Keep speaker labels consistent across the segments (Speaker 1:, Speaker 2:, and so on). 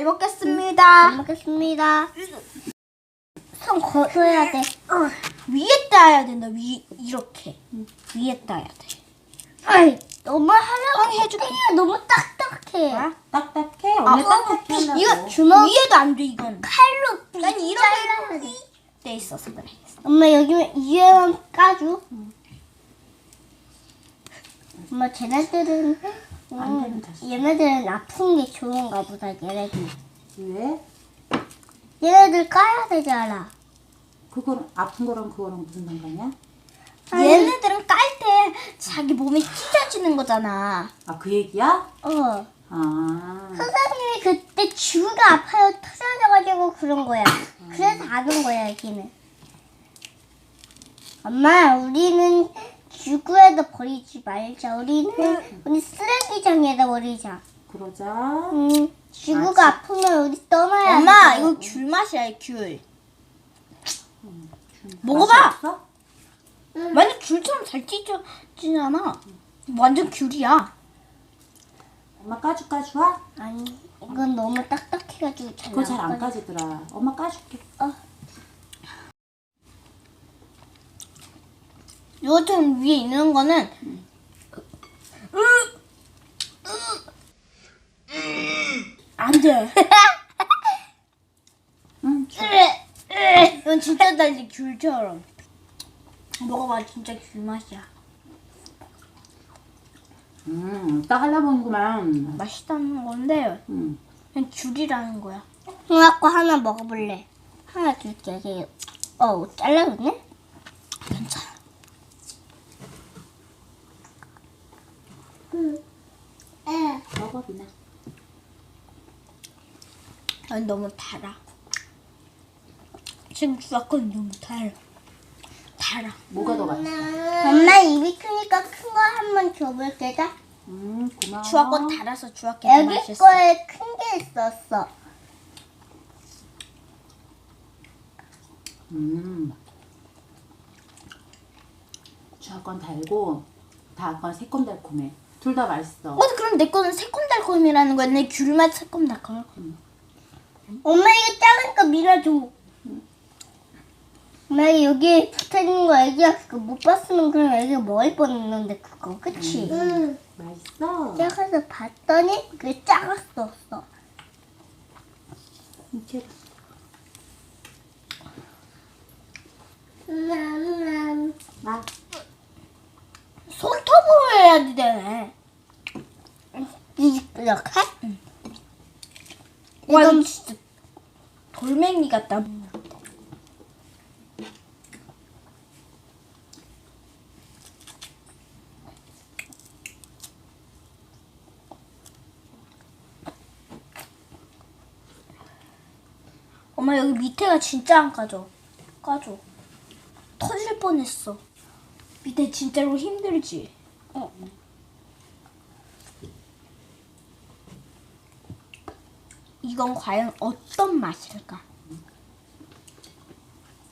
Speaker 1: 잘 먹겠습니다.
Speaker 2: 잘 먹겠습니다. 손 거둬야 돼.
Speaker 1: 어, 위에 따야 된다. 위 이렇게 위에 따야 돼.
Speaker 2: 아이, 너무 하려고
Speaker 1: 해줄게.
Speaker 2: 해. 너무 딱딱해.
Speaker 1: 아,
Speaker 3: 딱딱해. 원래 딱딱해 하려고.
Speaker 1: 이거
Speaker 2: 주먹-
Speaker 1: 위에도 안 돼 이건.
Speaker 2: 칼로
Speaker 1: 난
Speaker 2: 잘라야
Speaker 1: 이렇게
Speaker 2: 돼.
Speaker 1: 돼 있어서 그래.
Speaker 2: 엄마 여기면 이에만 까줘. 엄마 쟤네들은
Speaker 3: 안
Speaker 2: 음,
Speaker 3: 되면 다시.
Speaker 2: 얘네들은 아픈 게 좋은가 보다 얘네들.
Speaker 3: 왜?
Speaker 2: 얘네들 까야 되잖아.
Speaker 3: 그거랑 아픈 거랑 그거랑 무슨 상관이야?
Speaker 1: 얘네들은 깔 때 자기 몸이 찢어지는 거잖아.
Speaker 3: 아 그 얘기야?
Speaker 2: 어.
Speaker 3: 아.
Speaker 2: 선생님이 그때 주가 아파요 터져가지고 그런 거야. 그래서 아는 거야 여기는. 엄마 우리는 지구에다 버리지 말자. 우리는 우리 쓰레기장에다 버리자.
Speaker 3: 그러자.
Speaker 2: 음, 지구가 아, 프면 우리 떠나야
Speaker 1: 엄마
Speaker 2: 돼.
Speaker 1: 이거 귤 맛이야 귤.
Speaker 3: 좀
Speaker 1: 먹어봐.
Speaker 3: 맛이 없어?
Speaker 1: 완전 귤처럼 잘 찢어지지 않아. 완전 귤이야.
Speaker 3: 엄마 까주 까주 와?
Speaker 2: 아니 이건 너무 딱딱해가지고 잘
Speaker 3: 그거
Speaker 2: 잘안안 까져.
Speaker 3: 까지더라. 엄마 까줄게.
Speaker 1: 요즘 위에 있는 거는 안 돼.
Speaker 3: 응. 줘.
Speaker 1: 이건 진짜 달리 귤처럼. 먹어봐 진짜 귤 맛이야.
Speaker 3: 음, 딱 하려보는구만.
Speaker 1: 맛있다는 건데
Speaker 3: 음.
Speaker 1: 그냥 귤이라는 거야.
Speaker 2: 형아거 하나 먹어볼래? 하나 줄게. 여기. 어 잘라줬네?
Speaker 1: 괜찮아.
Speaker 3: 미나.
Speaker 1: 아니 너무 달아. 지금 주악건 너무 달아. 달아.
Speaker 3: 뭐가 더 맛있어?
Speaker 2: 엄마 입이 크니까 큰 거 한 번 줘볼게. 자.
Speaker 3: 음, 고마워.
Speaker 1: 주악건 달아서 더
Speaker 2: 여기
Speaker 1: 맛있어.
Speaker 2: 거에 큰 게 있었어.
Speaker 3: 음. 주악건 달고 다건 새콤달콤해. 둘 다 맛있어.
Speaker 1: 어 그럼 내 거는 새콤달콤이라는 거야. 내 귤맛 새콤달콤.
Speaker 2: 엄마 이거 작으니까 밀어줘. 엄마 여기 붙어있는 거 애기가 그거 못 봤으면 그럼 애기가 먹을 뻔했는데 그거 그치? 응.
Speaker 3: 맛있어.
Speaker 2: 작아서 봤더니 그게 작았었어.
Speaker 3: 이렇게
Speaker 2: 음,
Speaker 3: 나
Speaker 1: 손톱으로 해야 되네.
Speaker 2: 이렇게?
Speaker 1: 와
Speaker 2: 이건-
Speaker 1: 진짜 돌멩이 같다. 엄마 여기 밑에가 진짜 안 까져. 까져. 터질 뻔했어. 밑에 진짜로 힘들지.
Speaker 2: 어.
Speaker 1: 이건 과연 어떤 맛일까?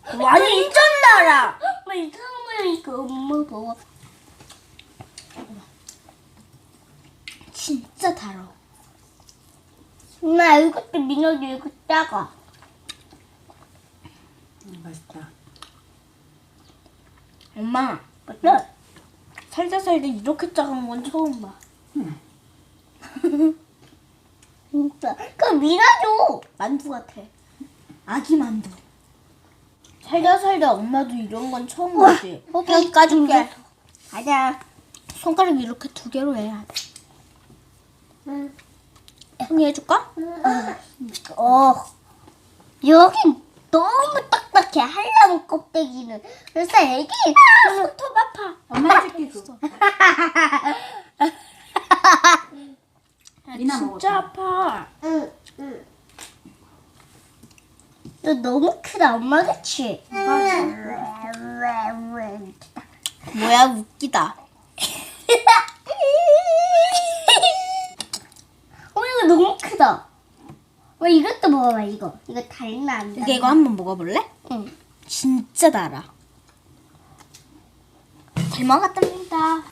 Speaker 1: 완전 달아.
Speaker 2: 엄마 이상한 이거 엄마 먹어.
Speaker 1: 진짜 달아.
Speaker 2: 엄마 이것도 민호도 이거 작아.
Speaker 3: 음, 맛있다.
Speaker 1: 엄마,
Speaker 2: 맞아?
Speaker 1: 살다 살다 이렇게 작은 건 처음 봐.
Speaker 3: 음.
Speaker 2: 진짜. 그럼 밀어줘.
Speaker 1: 만두 같아. 아기 만두. 살다 살다 엄마도 이런 건 처음 보지. 여기 까줄게.
Speaker 2: 가자.
Speaker 1: 손가락 이렇게 두 개로 해야 돼.
Speaker 2: 응.
Speaker 1: 형이 해줄까?
Speaker 2: 어. 여긴 너무 딱딱해. 한라면 껍데기는. 그래서 애기.
Speaker 1: 손톱 아파.
Speaker 3: 엄마 해줄게 그 거. 미나
Speaker 1: 진짜
Speaker 3: 먹어봐.
Speaker 1: 아파.
Speaker 2: 응. 응. 너 너무 크다. 엄마 그치?
Speaker 1: 뭐야 웃기다.
Speaker 2: 어 이거 너무 크다. 왜 이것도 먹어봐 이거. 이거 달면 안 돼.
Speaker 1: 이게 이거 한번 먹어볼래?
Speaker 2: 응.
Speaker 1: 진짜 달아. 잘 먹었답니다.